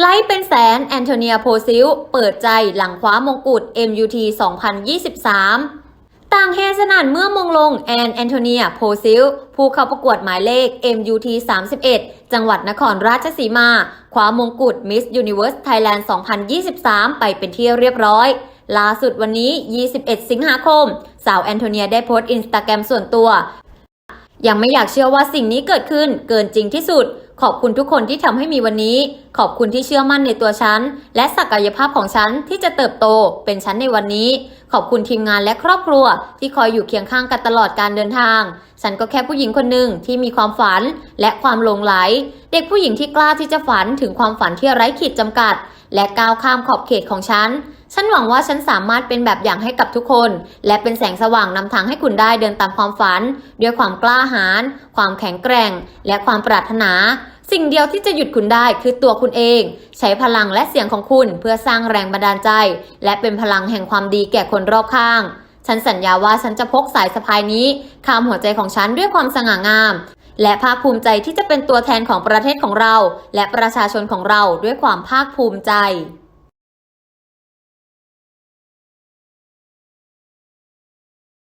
ไล่เป็นแสนแอนโทเนียโพซิล เปิดใจหลังคว้ามงกุฎ MUT 2023 ต่างเฮสนั่นเมื่อมงลงแอนแอนโทเนียโพซิล ผู้เข้าประกวดหมายเลข MUT 31 จังหวัดนครราชสีมา คว้ามงกุฎ Miss Universe Thailand 2023 ไปเป็นที่เรียบร้อยล่าสุดวันนี้ 21 สิงหาคม สาวแอนโทเนียได้โพสต์อินสตาแกรมส่วนตัว ยังไม่อยากเชื่อว่าสิ่งนี้เกิดขึ้นเกินจริงที่สุด ขอบคุณทุกคนที่ทำให้มีวันนี้ ขอบคุณที่เชื่อมั่นในตัวฉัน และศักยภาพของฉันที่จะเติบโตเป็นฉันในวันนี้ ขอบคุณทีมงานและครอบครัว ที่คอยอยู่เคียงข้างกันตลอดการเดินทาง ฉันก็แค่ผู้หญิงคนหนึ่งที่มีความฝันและความหลงไหล เด็กผู้หญิงที่กล้าที่จะฝันถึงความฝันที่ไร้ขีดจำกัด และก้าวข้ามขอบเขตของฉัน ฉันหวังว่าฉันสามารถเป็นแบบอย่างให้กับทุกคน และเป็นแสงสว่างนำทางให้คุณได้เดินตามความฝัน ด้วยความกล้าหาญความแข็งแกร่ง และความปรารถนา สิ่งเดียวที่จะหยุดคุณได้คือตัวคุณเอง ใช้พลังและเสียงของคุณเพื่อสร้างแรงบันดาลใจ และเป็นพลังแห่งความดีแก่คนรอบข้าง ฉันสัญญาว่าฉันจะพกสายสะพายนี้ข้ามหัวใจของฉันด้วยความสง่างาม และภาคภูมิใจที่จะเป็นตัวแทนของประเทศของเรา และประชาชนของเราด้วยความภาคภูมิใจ